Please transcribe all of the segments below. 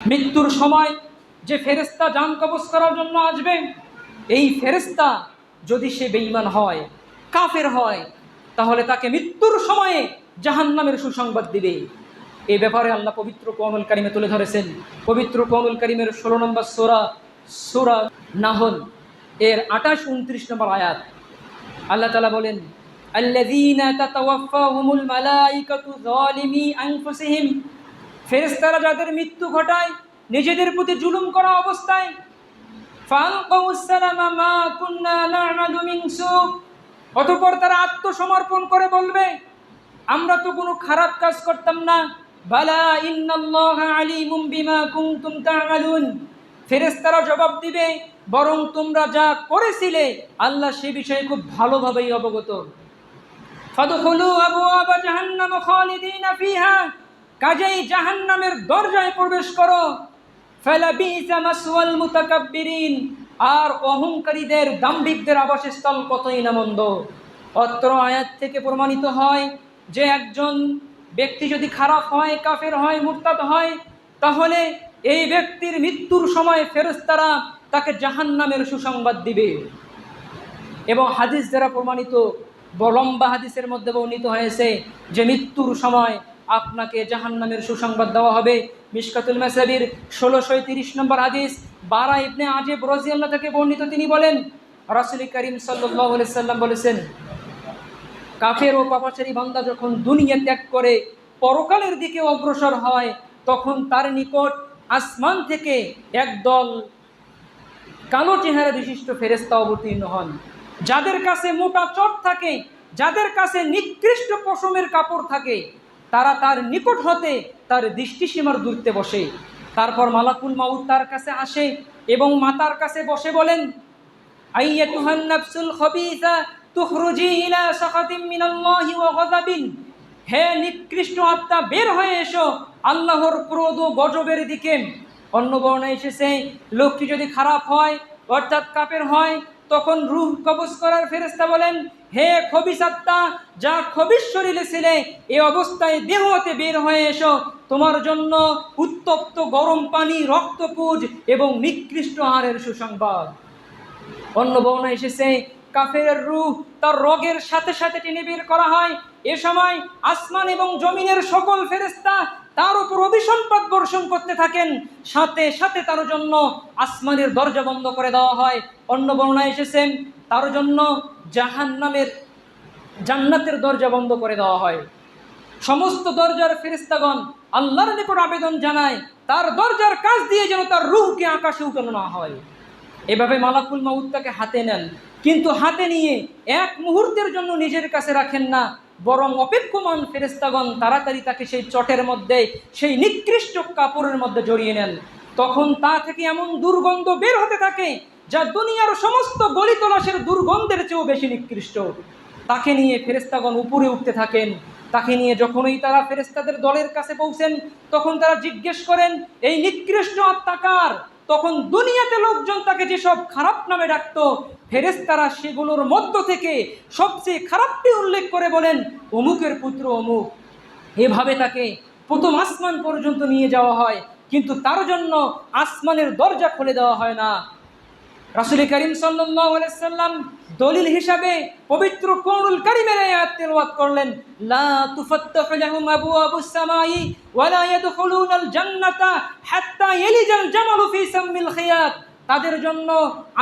মৃত্যুর সময় যে ফেরেস্তা যান কবজ করার জন্য আসবে, এই ফেরেস্তা যদি সে বেঈমান হয়, কাফের হয়, তাহলে তাকে মৃত্যুর সময়ে জাহান্নামের সুসংবাদ দিবে। এই ব্যাপারে আল্লাহ পবিত্র কোমল কারিমে তুলে ধরেছেন। পবিত্র কোমল কারিমের ষোলো নম্বর সোরা সোরা নাহল, এর আঠাশ, উনত্রিশ নম্বর আয়াত। আল্লাহ তালা বলেন, আল্লাযীনা ফেরেশতারা যাদের মৃত্যু ঘটায়, নিজেদের প্রতি জুলুম করা অবস্থায় সু। তারা আত্মসমর্পণ করে বলবে, আমরা তো কোনো খারাপ কাজ করতাম না। বালা আলিমুম বিমা কুনতুম তা'মালুন। ফেরেশতারা জবাব দিবে, বরং তোমরা যা করেছিলে, আল্লাহ সে বিষয়ে খুব ভালোভাবেই অবগত। ফাদখুলু আবওয়াবা জাহান্নাম খালিদিনা ফিহা। কাজেই জাহান্নামের দরজায় প্রবেশ করো। মুতাকাব্বিরিন। আর অহংকারীদের, দাম্ভিকদের আবাসস্থল কতই না মন্দ। অত্র আয়াত থেকে প্রমাণিত হয় যে একজন ব্যক্তি যদি খারাপ হয়, কাফের হয়, মুরতাদ হয়, তাহলে এই ব্যক্তির মৃত্যুর সময় ফেরেশতারা তাকে জাহান্নামের সুসংবাদ দিবে। এবং হাদিস দ্বারা প্রমাণিত লম্বা হাদিসের মধ্যে বর্ণিত হয়েছে যে মৃত্যুর সময় আপনাকে জাহান্নামের সুসংবাদ দেওয়া হবে। মিশকাতুল মাসাবির ষোলোশো তিরিশ নম্বর হাদিস, বারা ইবনে আজেব রাজিয়াল্লাহ থেকে বর্ণিত, তিনি বলেন, রাসুল করিম সাল্লাম বলেছেন, কাফের ও পাপাচারী বান্দা যখন দুনিয়া ত্যাগ করে, পরকালের দিকে অগ্রসর হয়, তখন তার নিকট আসমান থেকে একদল কালো চেহারা বিশিষ্ট ফেরেস্তা অবতীর্ণ হন। যাদের কাছে মোটা চট থাকে, যাদের কাছে নিকৃষ্ট পশমের কাপড় থাকে তারা তার নিকট হতে তার দৃষ্টিসীমার দূরত্বে বসে। তারপর মালাকুল মাউদ তার কাছে আসে এবং মাতার কাছে বসে বলেন আইয়াতুহান নাফসুল খবিসা তুখরুজি ইলা সাখাতিম মিনাল্লাহি ওয়া গাযাবিন। হে নিকৃষ্ট আত্মা, বের হয়ে এসো আল্লাহর ক্রোধ ও গজবের দিকে। অন্য বর্ণায় এসেছে, লোকটি যদি খারাপ হয়, অর্থাৎ কাপের হয় তখন রুহ কবজ করার ফেরেস্তা বলেন, হে খবিস আত্মা যা খবিস শরীরে ছিলে, এ অবস্থায় দেহ হতে বের হয়ে এসো। তোমার জন্য উত্তপ্ত গরম পানি রক্তপুজ এবং নিকৃষ্ট আহারের সুসংবাদ। অন্য বর্ণ এসেছে কাফের রূহ তার রোগের সাথে সাথে টেনে বের করা হয়। এ সময় আসমান এবং জমিনের সকল ফেরেস্তা তার উপর অভিসম্পাদ বর্ষণ করতে থাকেন। সাথে সাথে তার জন্য আসমানের দরজা বন্ধ করে দেওয়া হয়। অন্য বর্ণায় এসেছেন, তার জন্য জাহান নামের জান্নাতের দরজা বন্ধ করে দেওয়া হয়। সমস্ত দরজার ফেরিস্তাগণ আল্লাহর নিকট আবেদন জানায়, তার দরজার কাজ দিয়ে যেন তার রুহকে আকাশে উঠানো না হয়। এভাবে মালাকুল তাকে হাতে নেন। কিন্তু হাতে নিয়ে এক মুহূর্তের জন্য নিজের কাছে রাখেন না, বরং অপেক্ষমান ফেরেস্তাগণ তাড়াতাড়ি তাকে সেই চটের মধ্যে, সেই নিকৃষ্ট কাপড়ের মধ্যে জড়িয়ে নেন। তখন তা থেকে এমন দুর্গন্ধ বের হতে থাকে, যা দুনিয়ার সমস্ত গলি তলাশের দুর্গন্ধের চেয়েও বেশি নিকৃষ্ট। তাকে নিয়ে ফেরেস্তাগণ উপরে উঠতে থাকেন। তাকে নিয়ে যখনই তারা ফেরেস্তাদের দলের কাছে পৌঁছেন, তখন তারা জিজ্ঞেস করেন, এই নিকৃষ্ট আত্মাকার তখন দুনিয়াতে লোকজন তাকে যেসব খারাপ নামে ডাকত ফেরেস্তারা সেগুলোর মধ্য থেকে সবচেয়ে খারাপটি উল্লেখ করে বলেন, অমুকের পুত্র অমুক। এভাবে তাকে প্রথম আসমান পর্যন্ত নিয়ে যাওয়া হয়, কিন্তু তার জন্য আসমানের দরজা খুলে দেওয়া হয় না। রাসুল করিম সাল্লাম দলিল হিসাবে পবিত্র কোরুল করিমের আয়াত করলেন, লা তুফাত্তাহু লাহুম আবওয়াবুস সামাই ওয়া ইয়াদখুলুনাল জান্নাতা হাত্তা ইয়ালিজাল জামালু ফি সাম্মিল খিয়াত। তাদের জন্য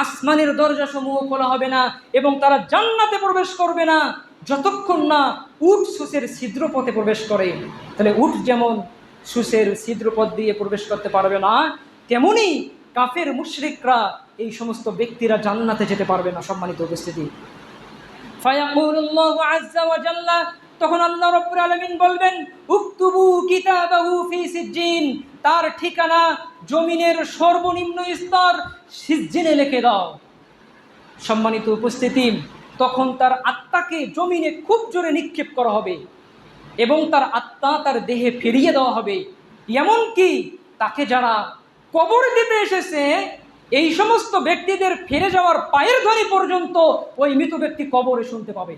আসমানের দরজা সমূহ খোলা হবে না এবং তারা জান্নাতে প্রবেশ করবে না যতক্ষণ না উট সুসের ছিদ্রপথে প্রবেশ করে। তাহলে উট যেমন সুসের ছিদ্রপথ দিয়ে প্রবেশ করতে পারবে না, তেমনি কাফের মুশরিকরা এই সমস্ত ব্যক্তিরা জান্নাতে যেতে পারবে না সম্মানিত উপস্থিতি। তখন আল্লাহ রাব্বুল আলামিন বলবেন, উকতুবু কিতাবাহু ফি সিজ্জিন তার ঠিকানা জমিনের সর্বনিম্ন স্তর সিজ্জিনে লিখে দাও। সম্মানিত উপস্থিতি, তখন তার আত্মাকে জমিনে খুব জোরে নিক্ষেপ করা হবে এবং তার আত্মা তার দেহে ফিরিয়ে দেওয়া হবে। এমনকি তাকে যারা কবর দিতে এসেছে এই সমস্ত ব্যক্তিদের ফিরে যাওয়ার পায়ের ধ্বনি পর্যন্ত ওই মৃত ব্যক্তি কবরে শুনতে পাবে